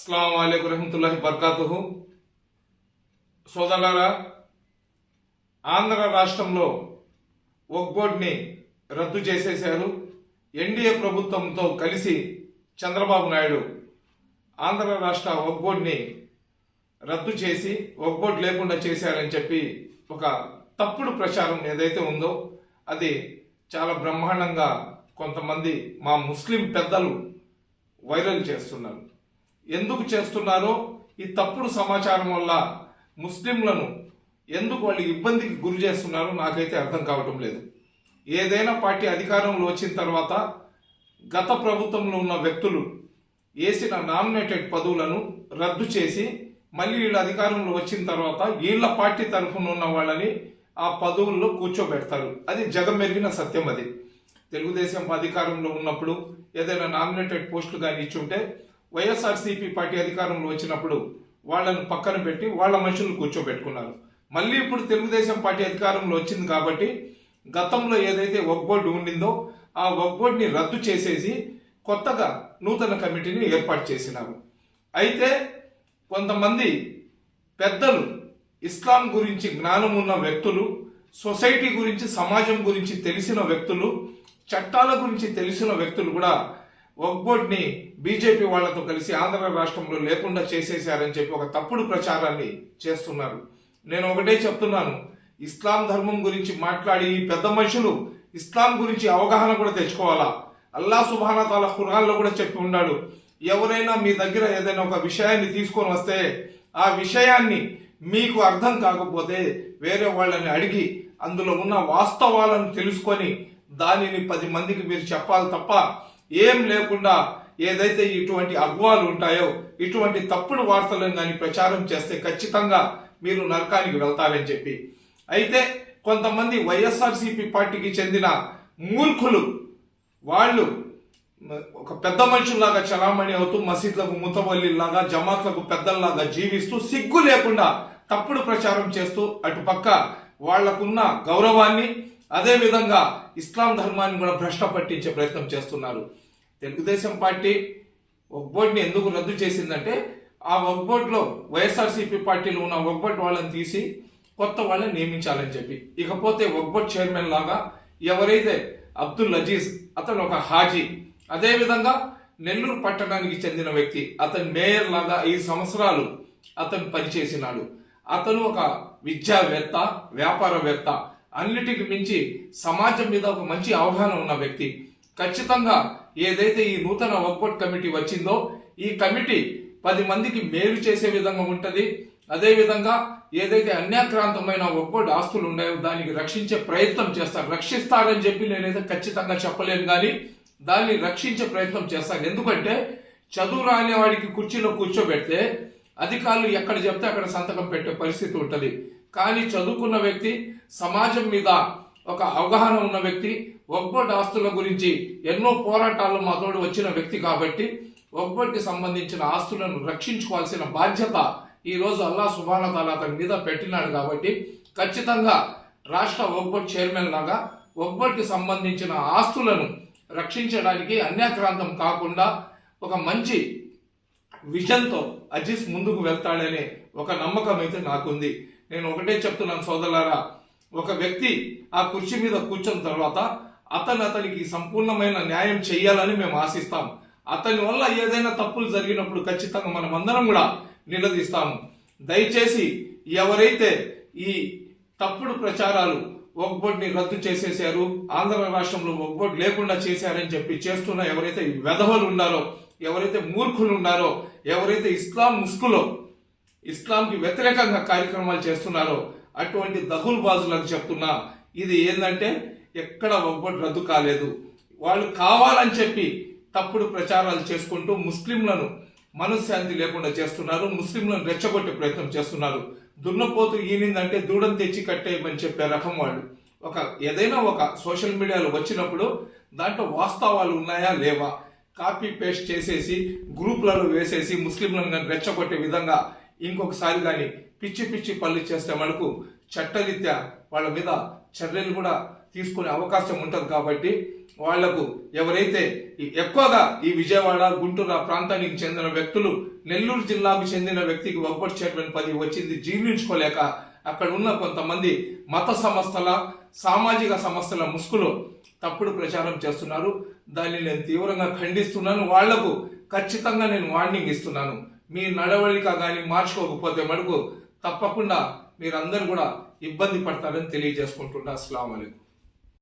అస్సలం అయికు రహమతుల్లాహి బర్కాతుహు. సోదరులారా ఆంధ్ర రాష్ట్రంలో ఒక్బోర్డ్ని రద్దు చేసేశారు. ఎన్డీఏ ప్రభుత్వంతో కలిసి చంద్రబాబు నాయుడు ఆంధ్ర రాష్ట్ర ఒక్బోర్డ్ని రద్దు చేసి ఒక్బోర్డ్ లేకుండా చేశారని చెప్పి ఒక తప్పుడు ప్రచారం ఏదైతే ఉందో అది చాలా బ్రహ్మాండంగా కొంతమంది మా ముస్లిం పెద్దలు వైరల్ చేస్తున్నారు. ఎందుకు చేస్తున్నారో ఈ తప్పుడు సమాచారం వల్ల ముస్లింలను ఎందుకు వాళ్ళు ఇబ్బందికి గురి చేస్తున్నారో నాకైతే అర్థం కావటం లేదు. ఏదైనా పార్టీ అధికారంలో వచ్చిన తర్వాత గత ప్రభుత్వంలో ఉన్న వ్యక్తులు వేసిన నామినేటెడ్ పదవులను రద్దు చేసి మళ్ళీ వీళ్ళ అధికారంలో వచ్చిన తర్వాత వీళ్ళ పార్టీ తరఫున ఉన్న వాళ్ళని ఆ పదవుల్లో కూర్చోబెడతారు. అది జగమెరిగిన సత్యం అది. తెలుగుదేశం అధికారంలో ఉన్నప్పుడు ఏదైనా నామినేటెడ్ పోస్టులు కానీ ఇచ్చుంటే వైఎస్ఆర్సీపీ పార్టీ అధికారంలో వచ్చినప్పుడు వాళ్ళను పక్కన పెట్టి వాళ్ళ మనుషులను కూర్చోబెట్టుకున్నారు. మళ్ళీ ఇప్పుడు తెలుగుదేశం పార్టీ అధికారంలో వచ్చింది కాబట్టి గతంలో ఏదైతే వక్ బోర్డు ఉండిందో ఆ వక్ బోర్డుని రద్దు చేసేసి కొత్తగా నూతన కమిటీని ఏర్పాటు చేసినారు. అయితే కొంతమంది పెద్దలు ఇస్లాం గురించి జ్ఞానం ఉన్న వ్యక్తులు సొసైటీ గురించి సమాజం గురించి తెలిసిన వ్యక్తులు చట్టాల గురించి తెలిసిన వ్యక్తులు కూడా వక్ బీజేపీ వాళ్ళతో కలిసి ఆంధ్ర రాష్ట్రంలో లేకుండా చేసేశారని చెప్పి ఒక తప్పుడు ప్రచారాన్ని చేస్తున్నారు. నేను ఒకటే చెప్తున్నాను. ఇస్లాం ధర్మం గురించి మాట్లాడి ఈ పెద్ద మనుషులు ఇస్లాం గురించి అవగాహన కూడా తెచ్చుకోవాలా? అల్లా సుబానా తాల ఖురాన్లో కూడా చెప్పి ఉన్నాడు. ఎవరైనా మీ దగ్గర ఏదైనా ఒక విషయాన్ని తీసుకొని వస్తే ఆ విషయాన్ని మీకు అర్థం కాకపోతే వేరే వాళ్ళని అడిగి అందులో ఉన్న వాస్తవాలను తెలుసుకొని దానిని పది మందికి మీరు చెప్పాలి తప్ప ఏం లేకుండా ఏదైతే ఇటువంటి అగ్వాలు ఉంటాయో ఇటువంటి తప్పుడు వార్తలను కానీ ప్రచారం చేస్తే ఖచ్చితంగా మీరు నరకానికి వెళ్తారని చెప్పి. అయితే కొంతమంది వైఎస్ఆర్సీపీ పార్టీకి చెందిన మూర్ఖులు వాళ్ళు ఒక పెద్ద మనుషుల్లాగా చలామణి అవుతూ మసీద్లకు ముతవల్లిలాగా జమాత్లకు పెద్దల్లాగా జీవిస్తూ సిగ్గు లేకుండా తప్పుడు ప్రచారం చేస్తూ అటుపక్క వాళ్ళకున్న గౌరవాన్ని అదేవిధంగా ఇస్లాం ధర్మాన్ని కూడా భ్రష్ట పట్టించే ప్రయత్నం చేస్తున్నారు. తెలుగుదేశం పార్టీ ఒక్బోట్ని ఎందుకు రద్దు చేసిందంటే ఆ ఒక్బోట్లో వైఎస్ఆర్సీపీ పార్టీలో ఉన్న ఒక్బోట్ వాళ్ళని తీసి కొత్త వాళ్ళని నియమించాలని చెప్పి. ఇకపోతే ఒక్బోట్ చైర్మన్ లాగా ఎవరైతే అబ్దుల్ అజీజ్ అతను ఒక హాజీ అదేవిధంగా నెల్లూరు పట్టణానికి చెందిన వ్యక్తి అతను మేయర్ లాగా ఐదు సంవత్సరాలు అతను పనిచేసినాడు. అతను ఒక విద్యావేత్త వ్యాపారవేత్త అన్నిటికి మించి సమాజం మీద ఒక మంచి అవగాహన ఉన్న వ్యక్తి. ఖచ్చితంగా ఏదైతే ఈ నూతన వర్కౌట్ కమిటీ వచ్చిందో ఈ కమిటీ పది మందికి మేలు చేసే విధంగా ఉంటుంది. అదే విధంగా ఏదైతే అన్యాక్రాంతమైన ఒక్కోటి ఆస్తులు ఉన్నాయో దానికి రక్షించే ప్రయత్నం చేస్తారు. రక్షిస్తారని చెప్పి నేనైతే ఖచ్చితంగా చెప్పలేను కానీ దాన్ని రక్షించే ప్రయత్నం చేస్తాను ఎందుకంటే చదువు రాని వాడికి కుర్చీలో కూర్చోబెడితే అధికారులు ఎక్కడ చెప్తే అక్కడ సంతకం పెట్టే పరిస్థితి ఉంటుంది. కానీ చదువుకున్న వ్యక్తి సమాజం మీద ఒక అవగాహన ఉన్న వ్యక్తి ఒక్బొట్ ఆస్తుల గురించి ఎన్నో పోరాటాలు మాతోడు వచ్చిన వ్యక్తి కాబట్టి ఒక్బొట్కి సంబంధించిన ఆస్తులను రక్షించుకోవాల్సిన బాధ్యత ఈరోజు అల్లా సుబాన తాలా అతని మీద పెట్టినాడు కాబట్టి ఖచ్చితంగా రాష్ట్ర ఒక్బొట్ చైర్మన్ లాగా ఒక్బొట్కి సంబంధించిన ఆస్తులను రక్షించడానికి అన్యాక్రాంతం కాకుండా ఒక మంచి విజన్తో అజీస్ ముందుకు వెళ్తాడనే ఒక నమ్మకం అయితే నాకుంది. నేను ఒకటే చెప్తున్నాను సోదరులారా ఒక వ్యక్తి ఆ కుర్చీ మీద కూర్చున్న తర్వాత అతను అతనికి సంపూర్ణమైన న్యాయం చేయాలని మేము ఆశిస్తాం. అతని వల్ల ఏదైనా తప్పులు జరిగినప్పుడు ఖచ్చితంగా మనం అందరం కూడా నిలదీస్తాము. దయచేసి ఎవరైతే ఈ తప్పుడు ప్రచారాలు ఒక్బోర్డ్ని రద్దు చేసేశారు ఆంధ్ర రాష్ట్రంలో ఒక్బోర్డ్ లేకుండా చేశారని చెప్పి చేస్తున్న ఎవరైతే వెధవలు ఉన్నారో ఎవరైతే మూర్ఖులు ఉన్నారో ఎవరైతే ఇస్లాం ముసుగులో ఇస్లాంకి వ్యతిరేకంగా కార్యక్రమాలు చేస్తున్నారో అటువంటి దహుల్ బాజులకు చెప్తున్నా ఇది ఏంటంటే ఎక్కడ ఒక్కటి రద్దు కాలేదు. వాళ్ళు కావాలని చెప్పి తప్పుడు ప్రచారాలు చేసుకుంటూ ముస్లింలను మనశ్శాంతి లేకుండా చేస్తున్నారు ముస్లింలను రెచ్చగొట్టే ప్రయత్నం చేస్తున్నారు. దున్నపోతు ఈనిందంటే దూడం తెచ్చి కట్టేయమని చెప్పే రకం వాళ్ళు. ఒక ఏదైనా ఒక సోషల్ మీడియాలో వచ్చినప్పుడు దాంట్లో వాస్తవాలు ఉన్నాయా లేవా? కాపీ పేస్ట్ చేసేసి గ్రూపులలో వేసేసి ముస్లింలను రెచ్చగొట్టే విధంగా ఇంకొకసారి కానీ పిచ్చి పిచ్చి పనులు చేస్తే మనకు చట్టరీత్యా వాళ్ళ మీద చర్యలు కూడా తీసుకునే అవకాశం ఉంటుంది కాబట్టి వాళ్ళకు ఎవరైతే ఎక్కువగా ఈ విజయవాడ గుంటూరు ఆ ప్రాంతానికి చెందిన వ్యక్తులు నెల్లూరు జిల్లాకు చెందిన వ్యక్తికి ఒక్కటి చేయడం పది వచ్చింది జీర్ణించుకోలేక అక్కడ ఉన్న కొంతమంది మత సంస్థల సామాజిక సంస్థల ముసుగులో తప్పుడు ప్రచారం చేస్తున్నారు. దాన్ని నేను తీవ్రంగా ఖండిస్తున్నాను. వాళ్ళకు ఖచ్చితంగా నేను వార్నింగ్ ఇస్తున్నాను. మీ నడవడిక కానీ మార్చుకోకపోతే మటుకు తప్పకుండా మీరందరూ కూడా ఇబ్బంది పడతారని తెలియజేసుకుంటున్నా. అస్సలం అయికం